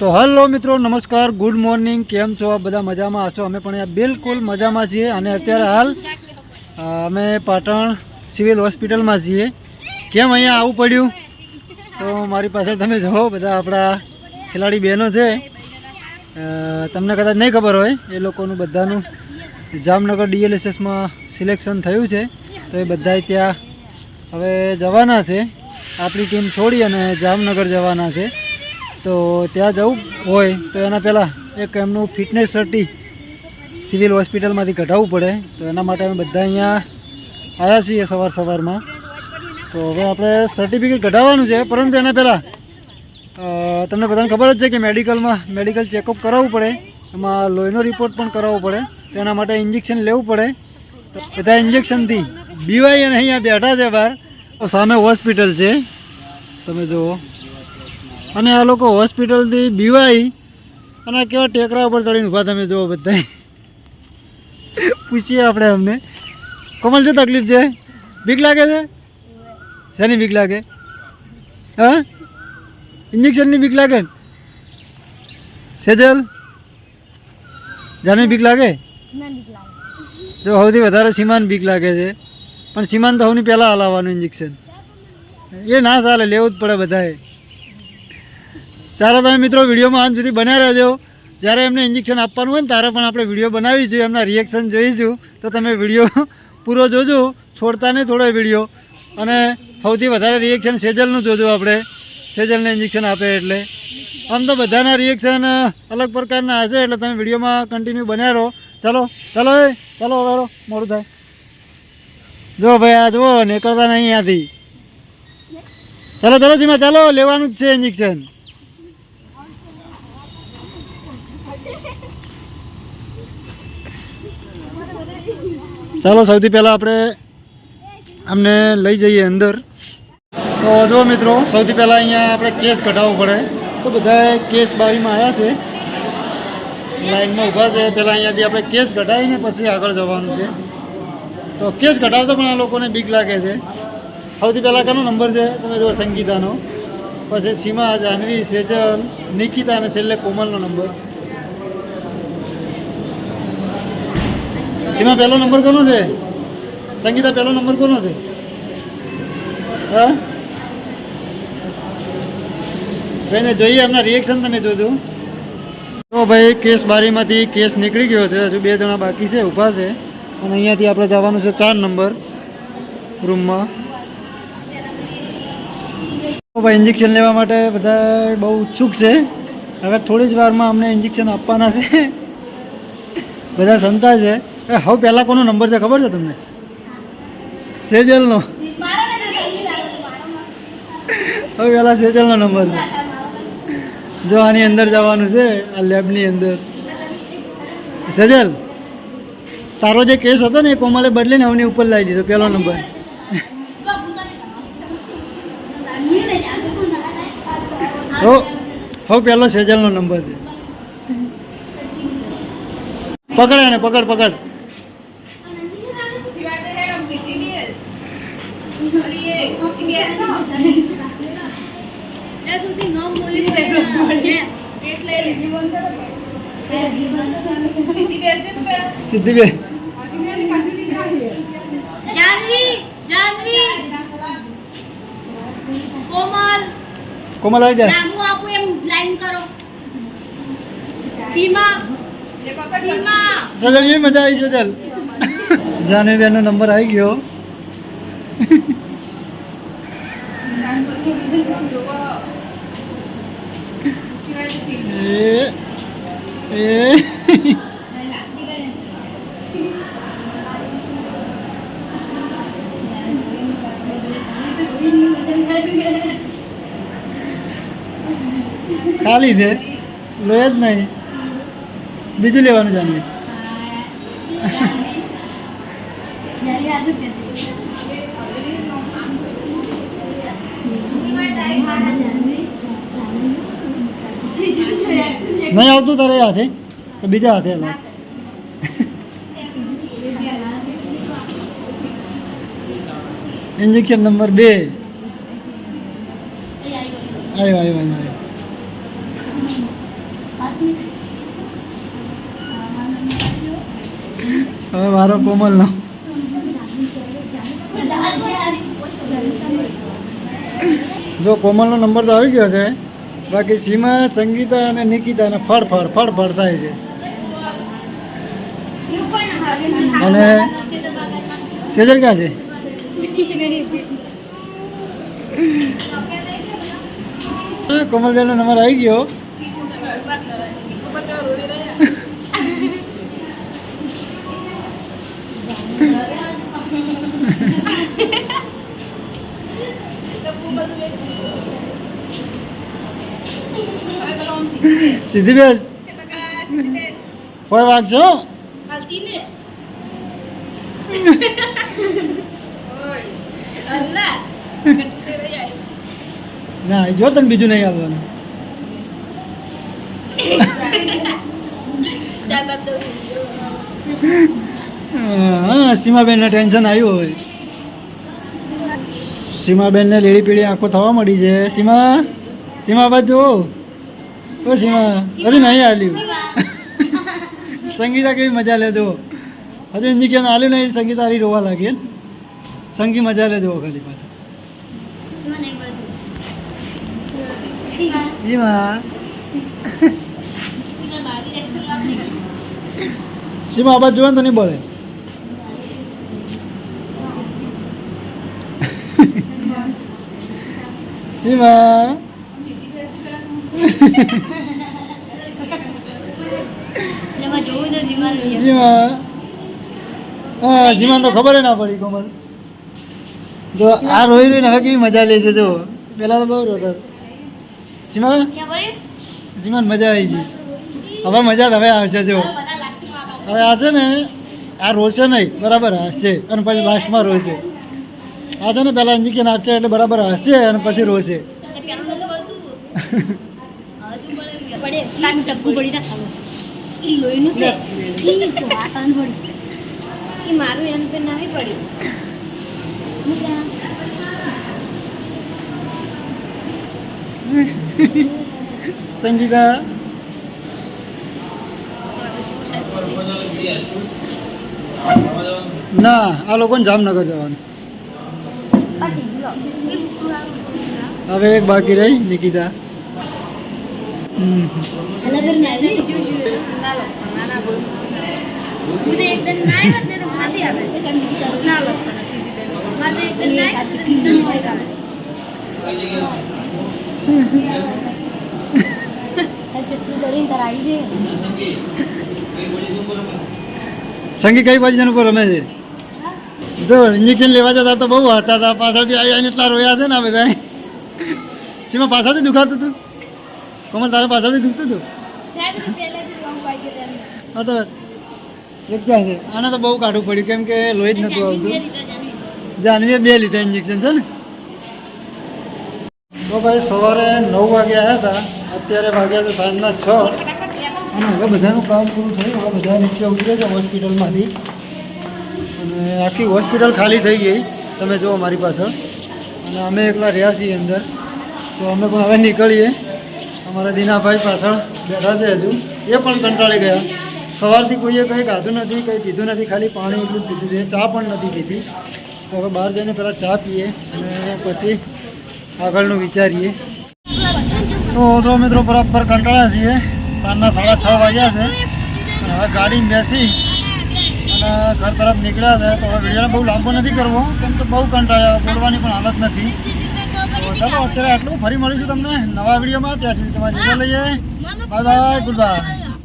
તો હલો મિત્રો, નમસ્કાર, ગુડ મોર્નિંગ, કેમ છો? આ બધા મજામાં હશો? અમે પણ બિલકુલ મજામાં છીએ અને અત્યારે હાલ અમે પાટણ સિવિલ હોસ્પિટલમાં છીએ. કેમ અહીંયા આવવું પડ્યું? તો મારી પાછળ તમે જુઓ, બધા આપણા ખેલાડી બહેનો છે. તમને કદાચ નહીં ખબર હોય, એ લોકોનું બધાનું જામનગર ડીએલએસએસમાં સિલેક્શન થયું છે. તો એ બધા ત્યાં હવે જવાના છે. આપણી ટીમ છોડી અને જામનગર જવાના છે. તો ત્યાં જવું હોય તો એના પહેલાં એક એમનું ફિટનેસ સર્ટી સિવિલ હોસ્પિટલમાંથી કઢાવવું પડે. તો એના માટે અમે બધા અહીંયા આવ્યા છીએ સવાર સવારમાં. તો હવે આપણે સર્ટિફિકેટ કઢાવવાનું છે, પરંતુ એના પહેલાં તમને બધાને ખબર જ છે કે મેડિકલમાં, મેડિકલ ચેકઅપ કરાવવું પડે. એમાં લોહીનો રિપોર્ટ પણ કરાવવો પડે. તો એના માટે ઇન્જેક્શન લેવું પડે. બધા ઇન્જેક્શનથી બીવાય અને અહીંયા બેઠા છે બહાર. સામે હોસ્પિટલ છે. તમે જુઓ. અને આ લોકો હોસ્પિટલથી બીવાઈ અને કેવા ટેકરા ઉપર ચડીને ઊભા તમે જુઓ બધા પૂછીએ આપણે અમને. કોમલ શું તકલીફ છે? બીક લાગે છે? શેની બીક લાગે? હા? ઇન્જેક્શનની બીક લાગે? સેજલ? જાને બીક લાગે? જો સૌથી વધારે સીમાન બીક લાગે છે. પણ સીમાન તો સૌની પહેલાં હલાવવાનું ઇન્જેક્શન એ ના ચાલે લેવું જ પડે બધાએ. ચાલો તમે મિત્રો, વિડીયોમાં અંત સુધી બન્યા રહેજો. જ્યારે એમને ઇન્જેક્શન આપવાનું હોય ને, ત્યારે પણ આપણે વીડિયો બનાવીશું એમના રિએક્શન જોઈશું. તો તમે વીડિયો પૂરો જોજો, છોડતા નહીં થોડો વીડિયો. અને સૌથી વધારે રિએક્શન સેજલનું જોજો આપણે. સેજલને ઇન્જેક્શન આપે એટલે. આમ તો બધાના રિએક્શન અલગ પ્રકારના હશે, એટલે તમે વિડીયોમાં કન્ટિન્યુ બન્યા રહો. ચાલો ચાલો, એ, ચાલો, હવે મોડું થાય. જો ભાઈ, આ જુઓ, નીકળતા નહીં અહીંયાથી. ચાલો ચાલો, સીમા, ચાલો, લેવાનું જ છે ઇન્જેક્શન ચાલો, સૌથી પહેલાં આપણે અમને લઈ જઈએ અંદર. તો જો મિત્રો, સૌથી પહેલાં અહીંયા આપણે કેસ કઢાવવો પડે. તો બધા કેસ બારીમાં આવ્યા છે. લાઈનમાં ઊભા છે. પહેલાં અહીંયાથી આપણે કેસ કઢાવીને પછી આગળ જવાનું છે. તો કેસ કઢાવતો પણ આ લોકોને બીક લાગે છે. સૌથી પહેલાં કનો નંબર છે? તમે જો સંગીતાનો. પછી સીમા જાહ્નવી સેજલ, નિકિતા અને છેલ્લે કોમલનો નંબર. સીમા પહેલો નંબર કોનો છે? સંગીતા, પહેલો નંબર કોનો છે? હા? ભાઈને જોઈએ, એમના રિએક્શન તમે જોજો. તો ભાઈ, કેસ બારીમાંથી કેસ નીકળી ગયો છે. હજુ બે જણા બાકી છે, ઊભા છે. અને અહીંયાથી આપણે જવાનું છે ચાર નંબર રૂમમાં. તો ભાઈ ઇન્જેક્શન લેવા માટે બધા બહુ ઉત્સુક છે. હવે થોડી જ વારમાં અમને ઇન્જેક્શન આપવાના છે. બધા સંતા છે. એ, હવે પહેલાં કોનો નંબર છે ખબર છે તમને? સેજલનો. હવે પહેલાં સેજલનો નંબર છે. જો આની અંદર જવાનું છે, આ લેબની અંદર. સેજલ, તારો જે કેસ હતો ને એ કોમલે બદલીને હવની ઉપર લાવી દીધો, પહેલો નંબર હો હવે પહેલો સેજલનો નંબર છે. પકડ એને, પકડ પકડ. સિદ્ધિ બે જાનવી જાનવી. કોમલ. કોમલ આવી જાય. નામું આપું એમ લાઈન કરો. સીમા. સીમા. સજલ મજા આવી સજલ જાનવી બેનનો નંબર આવી ગયો એ એ ખાલી છે લોહી જ નહીં બીજું લેવાનું જાનવી નહીં આવતું તારે હાથે? તો બીજા હાથે હલાવ ઇન્જેક્શન નંબર બે. આવ્યો આવ્યો આવ્યો હવે મારો કોમલનો જો કોમલનો નંબર તો આવી ગયો છે. બાકી સીમા સંગીતા અને નિકિતા ફળફળ ફળ ફળ ફળ ફળ થાય છે. અને સેજર ક્યાં છે? કોમલબેનનો નંબર આવી ગયો. સીધી બેસ કોઈ વાગશો ના જો તને બીજું નહીં આવવાનું હા સીમાબેનને ટેન્શન આવ્યું હોય સીમાબેનને લીડી પીળી આંખો થવા મળી છે સીમા સીમા બાજુ ઓ સીમા હજુ નહીં હાલ્યું સંગીતા કેવી મજા લેજો હજુ એની કેમ હાલ્યું નહીં, સંગીતા હારી રોવા લાગી સંગી મજા લેજો ખાલી પાછા. સીમા. સીમા બાજુ જોવે તો નહીં બોલે. સીમા. સીમા તો ખબર ના પડી કોમલ. જો આ રોઈ રોઈને હવે કેવી મજા લે છે જો પેલા તો બહુ રોતા સીમા જીમાન મજા આવી ગઈ. હવે મજા હવે આવશે જો હવે આ છે ને આ રોશે નહીં બરાબર હશે. અને પછી લાસ્ટમાં રોશે આ છે ને પહેલાં ઇન્જેક્શન આપશે એટલે બરાબર હસશે અને પછી રોશે મારું એમ કે નહીં પડ્યું સંગીતા? ના આ લોકોને જામનગર જવાનું. હવે એક બાકી રહી નિકિતા. સંગી કઈ બાજુ ઉપર રમે છે? જો ઇન્જેક્શન લેવા જતા તો બહુ હતા હતા પાછળથી આવી આવીને એટલા રોયા છે ને આ બધા. સીમા પાછળથી દુખાતું હતું? કોમલ તારે પાછળથી દુખતું હતું? હા તો એક છે? આને તો બહુ કાઢવું પડ્યું કેમ કે લોહી જ નહોતું આવતું. જાનવીએ બે લીધા ઇન્જેક્શન છે ને? તો ભાઈ સવારે નવ વાગે આવ્યા હતા અત્યારે વાગ્યા છે સાંજના છ. અને હવે બધાનું કામ પૂરું થયું હવે બધા નીચે ઉતરે છે હોસ્પિટલમાંથી. અને આખી હોસ્પિટલ ખાલી થઈ ગઈ તમે જુઓ મારી પાછળ. અને અમે એકલા રહ્યા છીએ અંદર. તો અમે પણ હવે નીકળીએ. અમારા દીનાભાઈ પાછળ બેઠા છે હજુ. એ પણ કંટાળી ગયા. સવારથી કોઈએ કંઈ ખાધું નથી, કંઈ પીધું નથી, ખાલી પાણી એટલું પીધું છે. ચા પણ નથી પીધી. તો હવે બહાર જઈને પહેલાં ચા પીએ અને પછી આગળનું વિચારીએ. તો મિત્રો બરાબર કંટાળ્યા છીએ. સાંજના સાડા છ વાગ્યા છે. હવે ગાડી બેસી અને ઘર તરફ નીકળ્યા છે. તો હવે વીડિયો બહુ લાંબો નથી કરવો, કેમ તો બહુ કંટાળ્યા. બોલવાની પણ હાલત નથી. ચાલો અત્યારે આટલું. ફરી મળીશું તમને નવા વિડીયોમાં. ત્યાં સુધી તમારી લઈએ બાય બાય ગુડ બાય